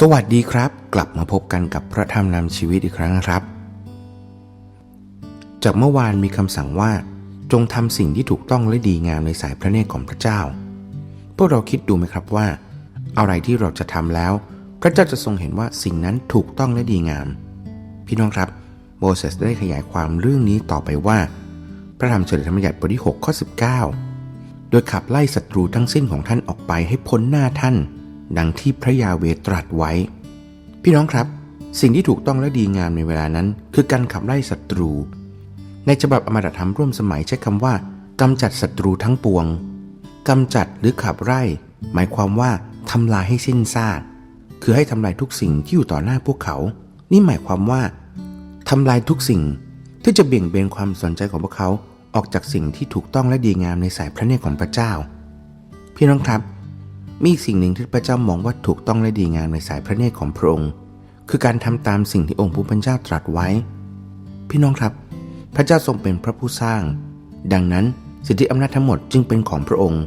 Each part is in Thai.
สวัสดีครับ กลับมาพบกันกับพระธรรมนำชีวิตอีกครั้งนะครับ จากเมื่อวานมีคำสั่งว่า จงทำสิ่งที่ถูกต้องและดีงามในสายพระเนตรของพระเจ้า พวกเราคิดดูไหมครับว่า อะไรที่เราจะทำแล้ว พระเจ้าจะทรงเห็นว่าสิ่งนั้นถูกต้องและดีงาม พี่น้องครับโมเสสได้ขยายความเรื่องนี้ต่อไปว่า พระธรรมเฉลยธรรมบัญญัติบทที่6ข้อ19 โดยขับไล่ศัตรูทั้งสิ้นของท่านออกไปให้พ้นหน้าท่าน ดังที่พระยาเวตรัสไว้ พี่น้องครับ สิ่งที่ถูกต้องและดีงามในเวลานั้น คือการขับไล่ศัตรู ในฉบับอมตะธรรมร่วมสมัยใช้คำว่ากำจัดศัตรูทั้งปวงกำจัดหรือขับไล่ หมายความว่าทำลายให้สิ้นซากคือให้ทำลายทุกสิ่งที่อยู่ต่อหน้าพวกเขา นี่หมายความว่าทำลายทุกสิ่งที่จะเบี่ยงเบนความสนใจของพวกเขาออกจากสิ่งที่ถูกต้องและดีงามในสายพระเนตรของพระเจ้า พี่น้องครับ มีสิ่งหนึ่งที่พระเจ้ามองว่าถูกต้องและดีงามในสายพระเนตรของพระองค์ คือการทำตามสิ่งที่องค์ผู้เป็นเจ้าตรัสไว้ พี่น้องครับ พระเจ้าทรงเป็นพระผู้สร้าง ดังนั้นสิทธิอำนาจทั้งหมดจึงเป็นของพระองค์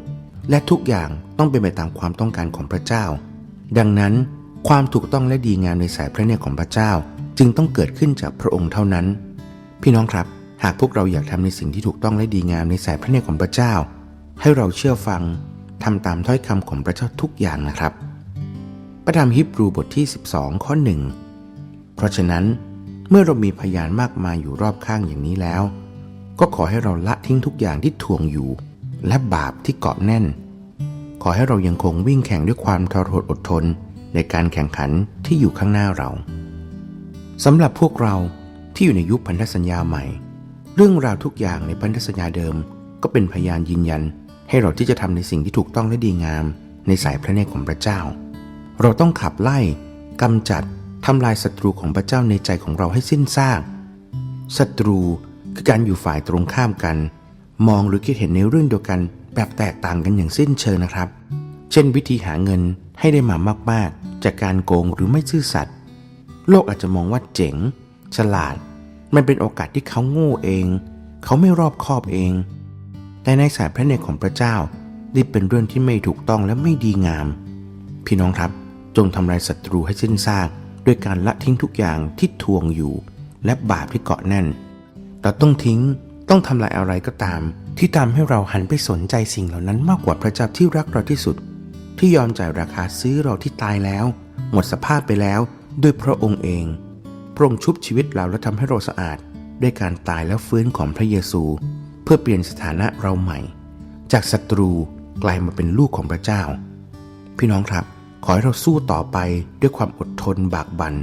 และทุกอย่างต้องเป็นไปตามความต้องการของพระเจ้า ดังนั้น ความถูกต้องและดีงามในสายพระเนตรของพระเจ้าจึงต้องเกิดขึ้นจากพระองค์เท่านั้น พี่น้องครับ หากพวกเราอยากทำในสิ่งที่ถูกต้องและดีงามในสายพระเนตรของพระเจ้า ให้เราเชื่อฟัง ทำตามถ้อยคำของพระเจ้าทุกอย่างนะครับ พระธรรมฮิบรูบทที่ 12 ข้อหนึ่งเพราะฉะนั้นเมื่อเรามีพยานมากมายอยู่รอบข้างอย่างนี้แล้ว ก็ขอให้เราละทิ้งทุกอย่างที่ทวงอยู่ และบาปที่เกาะแน่น ขอให้เรายังคงวิ่งแข่งด้วยความทรหดอดทนในการแข่งขันที่อยู่ข้างหน้าเราสำหรับพวกเราที่อยู่ในยุคพันธสัญญาใหม่ เรื่องราวทุกอย่างในพันธสัญญาเดิมก็เป็นพยานยืนยัน ให้เราที่จะทำในสิ่งที่ถูกต้องและดีงาม ในสายพระเนตรของพระเจ้า เราต้องขับไล่กำจัดทำลายศัตรูของพระเจ้าในใจของเราให้สิ้นซากศัตรูคือการอยู่ฝ่ายตรงข้ามกัน มองหรือคิดเห็นในเรื่องเดียวกัน แบบแตกต่างกันอย่างสิ้นเชิงนะครับ เช่น วิธีหาเงินให้ได้มามากๆ จากการโกงหรือไม่ซื่อสัตย์โลกอาจจะมองว่าเจ๋ง ฉลาด มันเป็นโอกาสที่เขาโง่เอง เขาไม่รอบคอบเอง แต่ในสายพระเนตรของพระเจ้านี่เป็นเรื่องที่ไม่ถูกต้องและไม่ดีงาม พี่น้องครับจงทำลายศัตรูให้สิ้นซากด้วยการละทิ้งทุกอย่างที่ทวงอยู่ และบาปที่เกาะแน่น เราต้องทิ้งต้องทำลายอะไรก็ตาม ที่ทำให้เราหันไปสนใจสิ่งเหล่านั้นมากกว่าพระเจ้าที่รักเราที่สุด ที่ยอมจ่ายราคาซื้อเราที่ตายแล้ว หมดสภาพไปแล้วด้วยพระองค์เองพระองค์ชุบชีวิตเราและทำให้เราสะอาด ด้วยการตายแล้วฟื้นของพระเยซู เพื่อเปลี่ยนสถานะเราใหม่ จากศัตรูกลายมาเป็นลูกของพระเจ้า พี่น้องครับ ขอให้เราสู้ต่อไปด้วยความอดทนบากบัน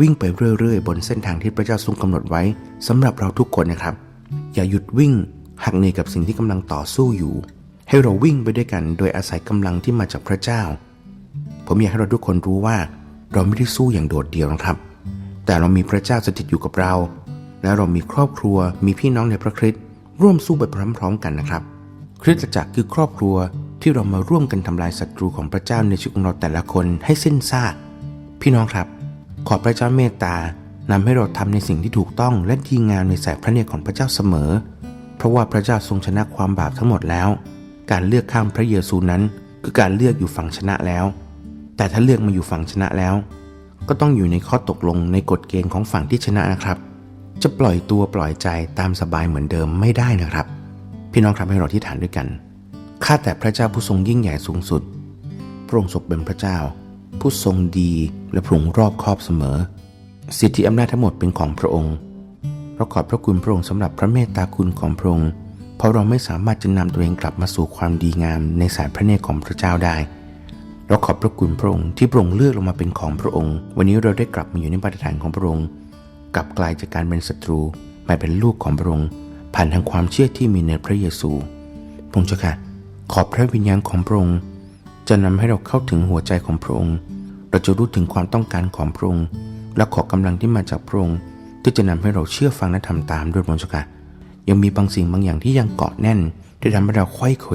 วิ่งไปเรื่อยๆ บนเส้นทางที่พระเจ้าทรงกำหนดไว้สำหรับเราทุกคนนะครับ อย่าหยุดวิ่งหักเหนื่อยกับสิ่งที่กำลังต่อสู้อยู่ ให้เราวิ่งไปด้วยกันโดยอาศัยกำลังที่มาจากพระเจ้า ผมอยากให้เราทุกคนรู้ว่า เราไม่ได้สู้อย่างโดดเดี่ยวนะครับ แต่เรามีพระเจ้าสถิตอยู่กับเรา และเรามีครอบครัวมีพี่น้องในพระคริสต์ ร่วมสู้ไปพร้อมๆกันนะครับ คริสตจักรคือครอบครัวที่เรามาร่วมกันทำลายศัตรูของพระเจ้าในชีวิตของเราแต่ละคนให้สิ้นซาก พี่น้องครับ ขอพระเจ้าเมตตานำให้เราทำในสิ่งที่ถูกต้องและดีงามในสายพระเนตรของพระเจ้าเสมอ เพราะว่าพระเจ้าทรงชนะความบาปทั้งหมดแล้ว การเลือกข้ามพระเยซูนั้นคือการเลือกอยู่ฝั่งชนะแล้ว แต่ถ้าเลือกมาอยู่ฝั่งชนะแล้ว ก็ต้องอยู่ในข้อตกลงในกฎเกณฑ์ของฝั่งที่ชนะนะครับ จะปล่อยตัวปล่อยใจตามสบายเหมือนเดิมไม่ได้นะครับ พี่น้องครับให้เราที่ฐานด้วยกันข้าแต่พระเจ้าผู้ทรงยิ่งใหญ่สูงสุด พระองค์ทรงเป็นพระเจ้า ผู้ทรงดีและพระองรอบคอบเสมอ สิทธิอำนาจทั้งหมดเป็นของพระองค์เราขอบพระคุณพระองค์สำหรับพระเมตตาคุณของพระองค์เพราะเราไม่สามารถจะนำตัวเองกลับมาสู่ความดีงามในสายพระเนตรของพระเจ้าได้เราขอบพระคุณพระองค์ที่พระองค์เลือกเรามาเป็นของพระองค์ วันนี้เราได้กลับมาอยู่ในมาตรฐานของพระองค์ กลับกลายจากการเป็นศัตรูมาเป็นลูกของพระองค์ผ่านทางความเชื่อที่มีในพระเยซูพระองค์เจ้าค่ะขอบพระวิญญาณของพระองค์จะนำให้เราเข้าถึงหัวใจของพระองค์ เราจะรู้ถึงความต้องการของพระองค์ และขอกำลังที่มาจากพระองค์ที่จะนำให้เราเชื่อฟังและทำตามด้วยพระองค์เจ้าค่ะยังมีบางสิ่งบางอย่างที่ยังเกาะแน่น ที่ทำให้เราควยเขว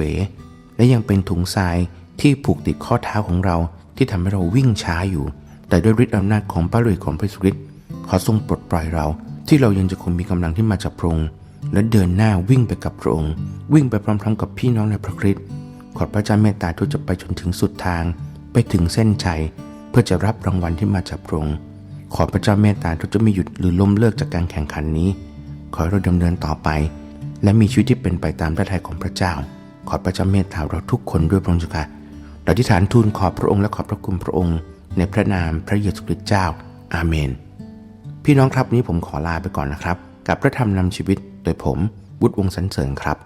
และยังเป็นถุงทรายที่ผูกติดข้อเท้าของเราที่ทำให้เราวิ่งช้าอยู่ แต่ด้วยฤทธิอำนาจของพระฤทธิ์ของพระสุริต ขอทรงปลดปล่อยเราที่เรายังจะคงมีกำลังที่มาจากพระองค์และเดินหน้าวิ่งไปกับพระองค์ วิ่งไปพร้อมๆ กับพี่น้องในพระคริสต์ขอพระเจ้าเมตตาทุกจะไปจนถึงสุดทาง ไปถึงเส้นชัย เพื่อจะรับรางวัลที่มาจากพระองค์ขอพระเจ้าเมตตาทุกจะไม่หยุดหรือล้มเลิกจากการแข่งขันนี้ ขอเราดำเนินต่อไป และมีชีวิตที่เป็นไปตามพระทัยของพระเจ้า ขอพระเจ้าเมตตาเราทุกคนด้วยพระองค์เจ้าค่ะเราอธิษฐานทูลขอบพระองค์และขอบพระคุณพระองค์ ในพระนามพระเยซูคริสต์เจ้า อาเมน พี่น้องครับวันนี้ผมขอลาไปก่อนนะครับ กับพระธรรมนำชีวิตโดยผมบุตรวงสันเสริญครับ